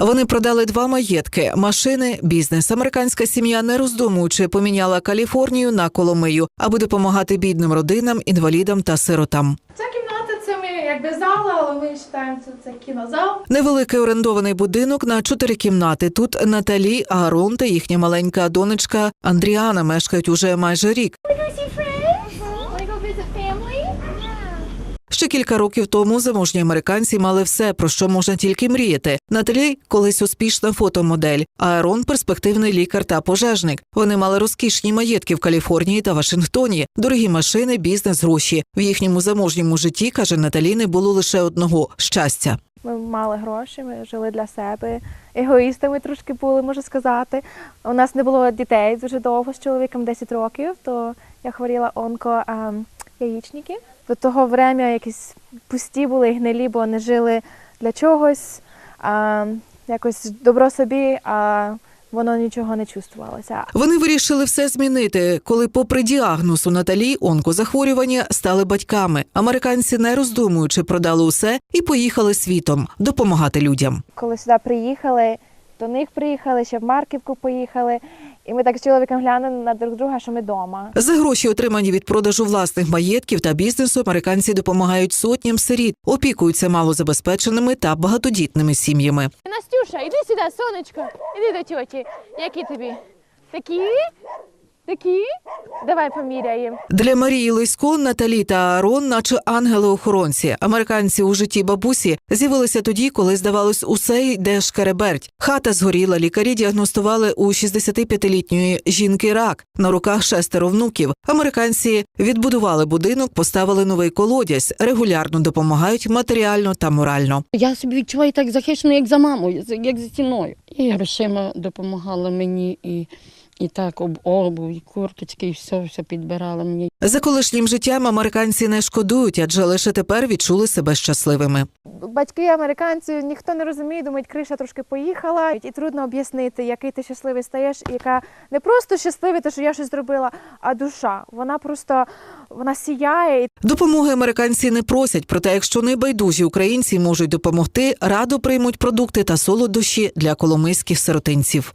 Вони продали два маєтки, машини, бізнес. Американська сім'я, не роздумуючи, поміняла Каліфорнію на Коломию, аби допомагати бідним родинам, інвалідам та сиротам. Ця кімната це ми якби зала, але ми вважаємо, що це кінозал. Невеликий орендований будинок на чотири кімнати. Тут Наталі, Аарон та їхня маленька донечка Андріана мешкають уже майже рік. Ще кілька років тому заможні американці мали все, про що можна тільки мріяти. Наталі колись успішна фотомодель, а Аарон – перспективний лікар та пожежник. Вони мали розкішні маєтки в Каліфорнії та Вашингтоні, дорогі машини, бізнес, гроші. В їхньому заможньому житті каже Наталі, не було лише одного щастя. Ми мали гроші, ми жили для себе. Егоїстами трошки були, можу сказати. У нас не було дітей дуже довго з чоловіком 10 років, то я хворіла онко а, яєчники. До того врем'я якісь пусті були гнилі, бо не жили для чогось, а, якось добро собі, а воно нічого не чувствувалося. Вони вирішили все змінити, коли, попри діагноз у Наталі, онкозахворювання стали батьками. Американці, не роздумуючи, продали усе і поїхали світом допомагати людям. Коли сюди приїхали, до них приїхали, ще в Марківку поїхали. І ми так з чоловіком глянули на друг друга, що ми вдома. За гроші, отримані від продажу власних маєтків та бізнесу, американці допомагають сотням сиріт, опікуються малозабезпеченими та багатодітними сім'ями. Настюша, іди сюди, сонечко. Іди до тьоті. Які тобі? Такі? Такі? Давай поміряємо. Для Марії Лисько, Наталі та Аарон, наче ангели-охоронці. Американці у житті бабусі з'явилися тоді, коли здавалось, усе йде шкереберть. Хата згоріла. Лікарі діагностували у 65-літньої жінки рак. На руках шестеро внуків. Американці відбудували будинок, поставили новий колодязь, регулярно допомагають матеріально та морально. Я собі відчуваю так захищено, як за мамою, як за стіною. І грошима допомагала мені, і, і так об обув, і курточки, і все, все підбирала мені. За колишнім життям американці не шкодують, адже лише тепер відчули себе щасливими. Батьки американців ніхто не розуміє, думають, криша трошки поїхала, і трудно об'яснити, який ти щасливий стаєш, і яка не просто щасливий, те, що я щось зробила, а душа. Вона просто вона сіяє. Допомоги американці не просять, проте, якщо небайдужі українці можуть допомогти, радо приймуть продукти та солодощі для коломийських сиротинців.